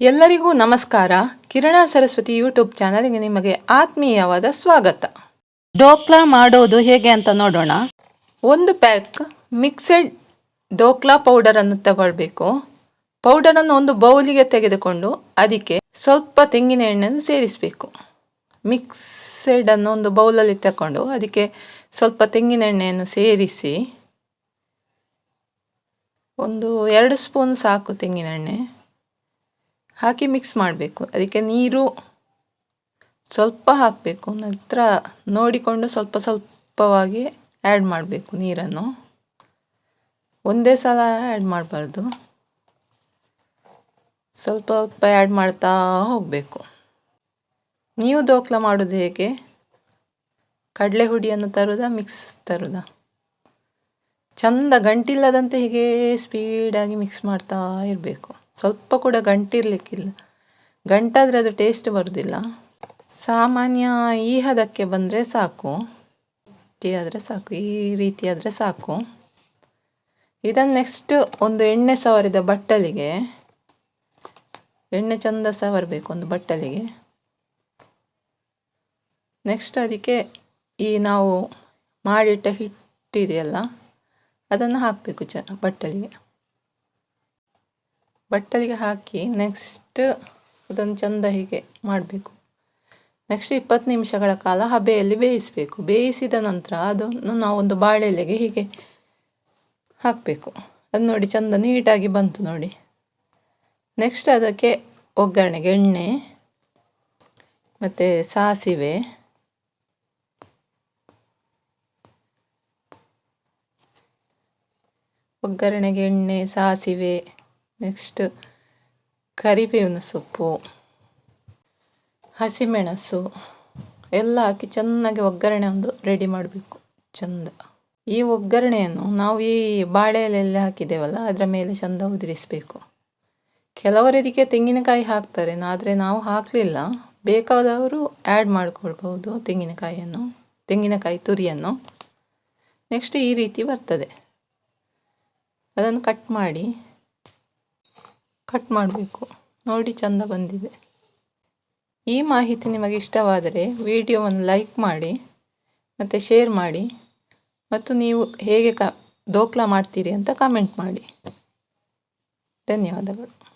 ಎಲ್ಲರಿಗೂ ನಮಸ್ಕಾರ. ಕಿರಣ ಸರಸ್ವತಿ ಯೂಟ್ಯೂಬ್ ಚಾನಲ್ಗೆ ನಿಮಗೆ ಆತ್ಮೀಯವಾದ ಸ್ವಾಗತ. ಡೋಕ್ಲಾ ಮಾಡೋದು ಹೇಗೆ ಅಂತ ನೋಡೋಣ. ಒಂದು ಪ್ಯಾಕ್ ಮಿಕ್ಸೆಡ್ ಡೋಕ್ಲಾ ಪೌಡರನ್ನು ತಗೊಳ್ಬೇಕು. ಪೌಡರನ್ನು ಒಂದು ಬೌಲಿಗೆ ತೆಗೆದುಕೊಂಡು ಅದಕ್ಕೆ ಸ್ವಲ್ಪ ತೆಂಗಿನ ಎಣ್ಣೆಯನ್ನು ಸೇರಿಸಬೇಕು. ಮಿಕ್ಸೆಡನ್ನು ಒಂದು ಬೌಲಲ್ಲಿ ತಗೊಂಡು ಅದಕ್ಕೆ ಸ್ವಲ್ಪ ತೆಂಗಿನ ಎಣ್ಣೆಯನ್ನು ಸೇರಿಸಿ ಒಂದು ಎರಡು ಸ್ಪೂನ್ ಸಾಕು ತೆಂಗಿನ ಎಣ್ಣೆ. ಹಾಕಿ ಮಿಕ್ಸ್ ಮಾಡಬೇಕು. ಅದಕ್ಕೆ ನೀರು ಸ್ವಲ್ಪ ಹಾಕಬೇಕು. ನಂತರ ನೋಡಿಕೊಂಡು ಸ್ವಲ್ಪ ಸ್ವಲ್ಪವಾಗಿ ಆ್ಯಡ್ ಮಾಡಬೇಕು ನೀರನ್ನು. ಒಂದೇ ಸಲ ಆ್ಯಡ್ ಮಾಡಬಾರ್ದು. ಸ್ವಲ್ಪ ಸ್ವಲ್ಪ ಆ್ಯಡ್ ಮಾಡ್ತಾ ಹೋಗಬೇಕು. ನೀವು ದೋಕ್ಲ ಮಾಡೋದು ಹೇಗೆ? ಕಡಲೆ ಹುಡಿಯನ್ನು ತರುವುದಾ ಮಿಕ್ಸ್ ತರುವುದಾ ಚಂದ ಗಂಟಿಲ್ಲದಂತೆ ಹೀಗೆ ಸ್ಪೀಡಾಗಿ ಮಿಕ್ಸ್ ಮಾಡ್ತಾ ಇರಬೇಕು. ಸ್ವಲ್ಪ ಕೂಡ ಗಂಟಿರಲಿಕ್ಕಿಲ್ಲ. ಗಂಟಾದರೆ ಅದು ಟೇಸ್ಟ್ ಬರುವುದಿಲ್ಲ ಸಾಮಾನ್ಯ ಈ ಹದಕ್ಕೆ ಬಂದರೆ ಸಾಕು. ಟೀ ಆದರೆ ಸಾಕು, ಈ ರೀತಿ ಆದರೆ ಸಾಕು. ಇದನ್ನು ನೆಕ್ಸ್ಟ್ ಒಂದು ಎಣ್ಣೆ ಸವರಿದ ಬಟ್ಟಲಿಗೆ, ಎಣ್ಣೆ ಚಂದ ಸವರಬೇಕು ಒಂದು ಬಟ್ಟಲಿಗೆ. ನೆಕ್ಸ್ಟ್ ಅದಕ್ಕೆ ಈ ನಾವು ಮಾಡಿಟ್ಟ ಹಿಟ್ಟಿದೆಯಲ್ಲ, ಅದನ್ನು ಹಾಕಬೇಕು ಚ ಬಟ್ಟಲಿಗೆ. ಬಟ್ಟಲಿಗೆ ಹಾಕಿ ನೆಕ್ಸ್ಟ್ ಅದನ್ನು ಚೆಂದ ಹೀಗೆ ಮಾಡಬೇಕು. ನೆಕ್ಸ್ಟ್ ಇಪ್ಪತ್ತು ನಿಮಿಷಗಳ ಕಾಲ ಹಬೆಯಲ್ಲಿ ಬೇಯಿಸಬೇಕು. ಬೇಯಿಸಿದ ನಂತರ ಅದನ್ನು ನಾವು ಒಂದು ಬಾಳೆಲೆಗೆ ಹೀಗೆ ಹಾಕಬೇಕು. ಅದು ನೋಡಿ ಚಂದ ನೀಟಾಗಿ ಬಂತು ನೋಡಿ. ನೆಕ್ಸ್ಟ್ ಅದಕ್ಕೆ ಒಗ್ಗರಣೆಗೆ ಎಣ್ಣೆ, ಮತ್ತು ಸಾಸಿವೆ, ಒಗ್ಗರಣೆಗೆ ಎಣ್ಣೆ, ಸಾಸಿವೆ ನೆಕ್ಸ್ಟ್ ಕರಿಬೇವಿನ ಸೊಪ್ಪು, ಹಸಿಮೆಣಸು, ಎಲ್ಲ ಹಾಕಿ ಚೆನ್ನಾಗಿ ಒಗ್ಗರಣೆ ಒಂದು ರೆಡಿ ಮಾಡಬೇಕು, ಚಂದ. ಈ ಒಗ್ಗರಣೆಯನ್ನು ನಾವು ಈ ಬಾಳೆ ಹಾಕಿದ್ದೇವಲ್ಲ, ಅದರ ಮೇಲೆ ಚಂದ ಉದುರಿಸಬೇಕು. ಕೆಲವರು ಇದಕ್ಕೆ ತೆಂಗಿನಕಾಯಿ ಹಾಕ್ತಾರೆ, ಆದರೆ ನಾವು ಹಾಕಲಿಲ್ಲ. ಬೇಕಾದವರು ಆ್ಯಡ್ ಮಾಡಿಕೊಳ್ಬಹುದು ತೆಂಗಿನಕಾಯಿಯನ್ನು, ತೆಂಗಿನಕಾಯಿ ತುರಿಯನ್ನು. ನೆಕ್ಸ್ಟ್ ಈ ರೀತಿ ಬರ್ತದೆ. ಅದನ್ನು ಕಟ್ ಮಾಡಿ ಕಟ್ ಮಾಡಬೇಕು. ನೋಡಿ ಚಂದ ಬಂದಿದೆ. ಈ ಮಾಹಿತಿ ನಿಮಗೆ ಇಷ್ಟವಾದರೆ ವಿಡಿಯೋವನ್ನು ಲೈಕ್ ಮಾಡಿ, ಮತ್ತು ಶೇರ್ ಮಾಡಿ, ಮತ್ತು ನೀವು ಹೇಗೆ ಕ ದೋಕ್ಲಾ ಮಾಡ್ತೀರಿ ಅಂತ ಕಮೆಂಟ್ ಮಾಡಿ. ಧನ್ಯವಾದಗಳು.